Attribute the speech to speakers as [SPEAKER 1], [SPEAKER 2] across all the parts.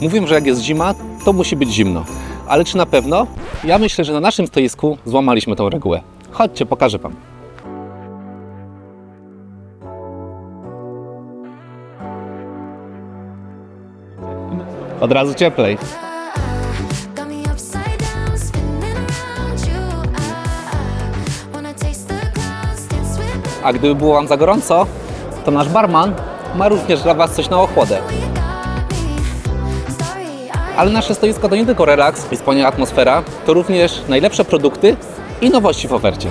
[SPEAKER 1] Mówią, że jak jest zima, to musi być zimno. Ale czy na pewno? Ja myślę, że na naszym stoisku złamaliśmy tą regułę. Chodźcie, pokażę Wam. Od razu cieplej.
[SPEAKER 2] Dance with
[SPEAKER 1] A gdyby było Wam za gorąco, to nasz barman ma również dla Was coś na ochłodę. Ale nasze stoisko to nie tylko relaks i wspaniała atmosfera, to również najlepsze produkty i nowości w ofercie.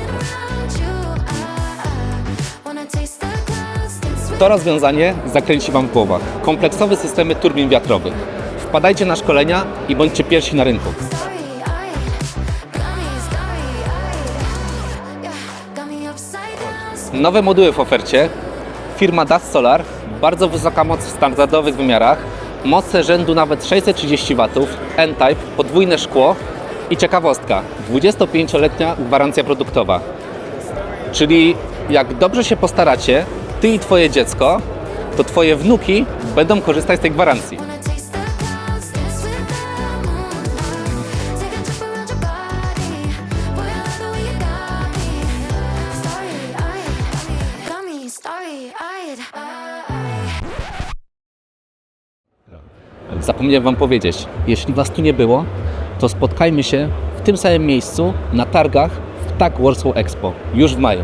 [SPEAKER 1] To rozwiązanie zakręci Wam w głowach. Kompleksowe systemy turbin wiatrowych. Wpadajcie na szkolenia i bądźcie pierwsi na rynku. Nowe moduły w ofercie. Firma Das Solar. Bardzo wysoka moc w standardowych wymiarach. Moce rzędu nawet 630 W. N-Type, podwójne szkło. I ciekawostka, 25-letnia gwarancja produktowa. Czyli jak dobrze się postaracie, Ty i Twoje dziecko, to Twoje wnuki będą korzystać z tej gwarancji.
[SPEAKER 2] With the
[SPEAKER 1] Zapomniałem Wam powiedzieć, jeśli Was tu nie było, to spotkajmy się w tym samym miejscu na targach w TAG Warsaw Expo już w maju.